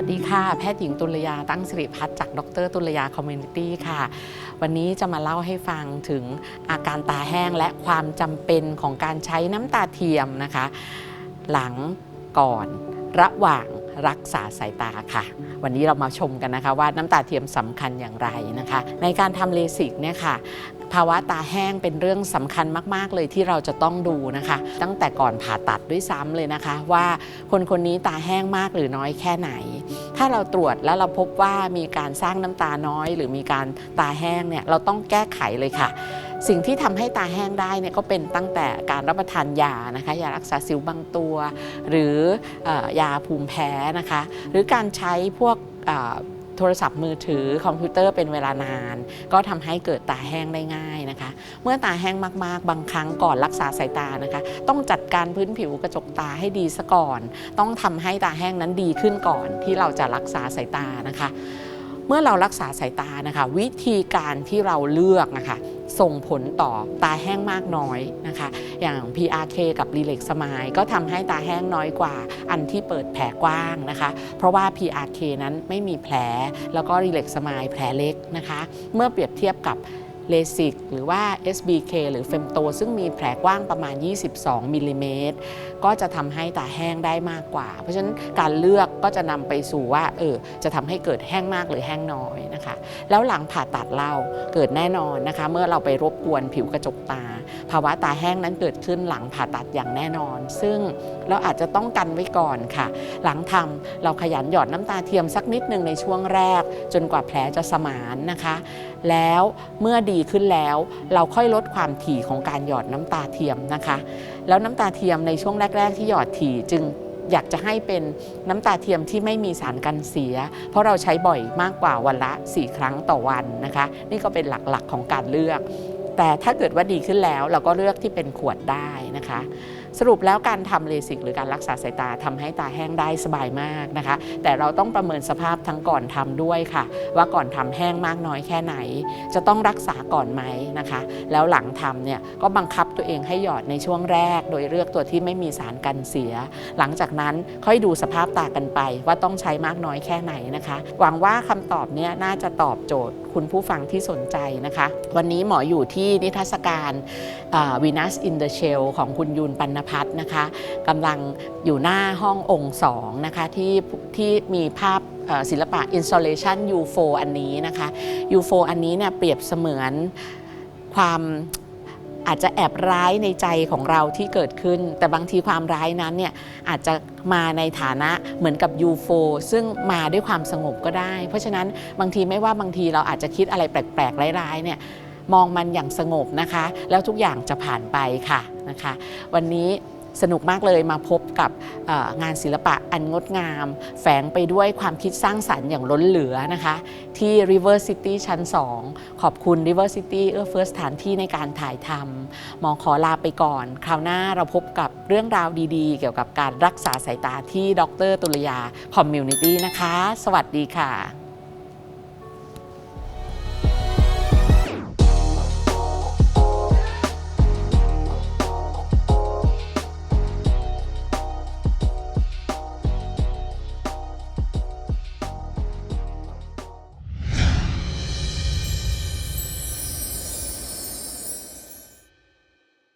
วัสดีค่ะ แพทย์หญิงตุลยาตั้งสิริพัฒน์จากดรตุลยาคอมมูนิตี้ค่ะ วันนี้จะมาเล่าให้ฟังถึงอาการตาแห้งและความจำเป็นของการใช้น้ำตาเทียมนะคะ หลังก่อนระหว่าง รักษาสายตาค่ะ วันนี้เรามาชมกันนะคะ ว่าน้ำตาเทียมสำคัญอย่างไรนะคะ ในการทำเลสิกเนี่ยค่ะภาวะตาแห้งเป็นเรื่องสำคัญมาก ๆ เลยที่เราจะต้องดูนะคะ ตั้งแต่ก่อนผ่าตัดด้วยซ้ำเลยนะคะ ว่าคนคนนี้ตาแห้งมากหรือน้อยแค่ไหน ถ้าเราตรวจแล้วเราพบว่ามีการสร้างน้ำตาน้อย หรือมีการตาแห้งเนี่ยเราต้องแก้ไขเลยค่ะ สิ่งที่ทำให้ตาแห้งได้เนี่ยก็เป็นตั้งแต่การรับประทานยานะคะยารักษาสิวบางตัว หรือออยาภูมิแพ้นะคะหรือการใช้พวกโทรศัพท์มือถือคอมพิวเตอร์เป็นเวลานาน ก็ทำให้เกิดตาแห้งได้ง่ายนะคะ เมื่อตาแห้งมากๆ บางครั้งก่อนรักษาสายตานะคะ ต้องจัดการพื้นผิวกระจกตาให้ดีซะก่อน ต้องทำให้ตาแห้งนั้นดีขึ้นก่อนที่เราจะรักษาสายตานะคะ เมื่อเรารักษาสายตานะคะ วิธีการที่เราเลือกนะคะ ส่งผลต่อตาแห้งมากน้อยนะคะ อย่าง PRK กับ r e l a x s m i l e ก็ทำให้ตาแห้งน้อยกว่าอันที่เปิดแผลกว้างนะคะ เพราะว่า PRK นั้นไม่มีแผล แล้วก็ r e l a x s m i l e แผลเล็กนะคะ เมื่อเปรียบเทียบกับ เลสิกหรือว่า SBK หรือเฟมโต ซึ่งมีแผลกว้างประมาณ 22มิลลิเมตรก็จะทำให้ตาแห้งได้มากกว่า เพราะฉะนั้นการเลือกก็จะนำไปสู่ว่าเออจะทำให้เกิดแห้งมากหรือแห้งน้อยนะคะ แล้วหลังผ่าตัดเราเกิดแน่นอนนะคะ เมื่อเราไปรบกวนผิวกระจกตา ภาวะตาแห้งนั้นเกิดขึ้นหลังผ่าตัดอย่างแน่นอน ซึ่งเราอาจจะต้องกันไว้ก่อนค่ะ หลังทำเราขยันหยอดน้ำตาเทียมสักนิดหนึ่งในช่วงแรก จนกว่าแผลจะสมานนะคะ แล้วเมื่อดีขึ้นแล้ว เราค่อยลดความถี่ของการหยอดน้ำตาเทียมนะคะ แล้วน้ำตาเทียมในช่วงแรก ๆ ที่หยอดถี่จึงอยากจะให้เป็นน้ำตาเทียมที่ไม่มีสารกันเสีย เพราะเราใช้บ่อยมากกว่าวันละ 4 ครั้งต่อวันนะคะ นี่ก็เป็นหลักๆของการเลือก แต่ถ้าเกิดว่าดีขึ้นแล้วเราก็เลือกที่เป็นขวดได้นะคะ สรุปแล้วการทำเลสิกหรือการรักษาสายตาทำให้ตาแห้งได้สบายมากนะคะ แต่เราต้องประเมินสภาพทั้งก่อนทำด้วยค่ะ ว่าก่อนทำแห้งมากน้อยแค่ไหน จะต้องรักษาก่อนไหมนะคะ แล้วหลังทำเนี่ยก็บังคับตัวเองให้หยอดในช่วงแรก โดยเลือกตัวที่ไม่มีสารกันเสีย หลังจากนั้นค่อยดูสภาพตากันไป ว่าต้องใช้มากน้อยแค่ไหนนะคะ หวังว่าคำตอบเนี้ยน่าจะตอบโจทย์คุณผู้ฟังที่สนใจนะคะ วันนี้หมออยู่ที่นิทรรศการวีนัสอินเดอะเชลของคุณยูนปัณพัฒนะคะกำลังอยู่หน้าห้ององค์สองนะคะที่ที่มีภาพศิลปะ installation UFO อันนี้นะคะ UFO อันนี้เนี่ยเปรียบเสมือนความอาจจะแอบร้ายในใจของเราที่เกิดขึ้น แต่บางทีความร้ายนั้นเนี่ยอาจจะมาในฐานะเหมือนกับ UFO ซึ่งมาด้วยความสงบก็ได้ เพราะฉะนั้นบางทีไม่ว่าบางทีเราอาจจะคิดอะไรแปลกๆร้ายๆเนี่ย มองมันอย่างสงบนะคะ แล้วทุกอย่างจะผ่านไปค่ะนะคะ วันนี้สนุกมากเลยมาพบกับงานศิลปะอันงดงาม แฝงไปด้วยความคิดสร้างสรรค์อย่างล้นเหลือนะคะ ที่ River City ชั้น 2 ขอบคุณ River City เอื้อเฟื้อสถานที่ในการถ่ายทำมองขอลาไปก่อน คราวหน้าเราพบกับเรื่องราวดีๆ เกี่ยวกับการรักษาสายตาที่ดรตุลยาคอมมิวนิตี้นะคะ สวัสดีค่ะ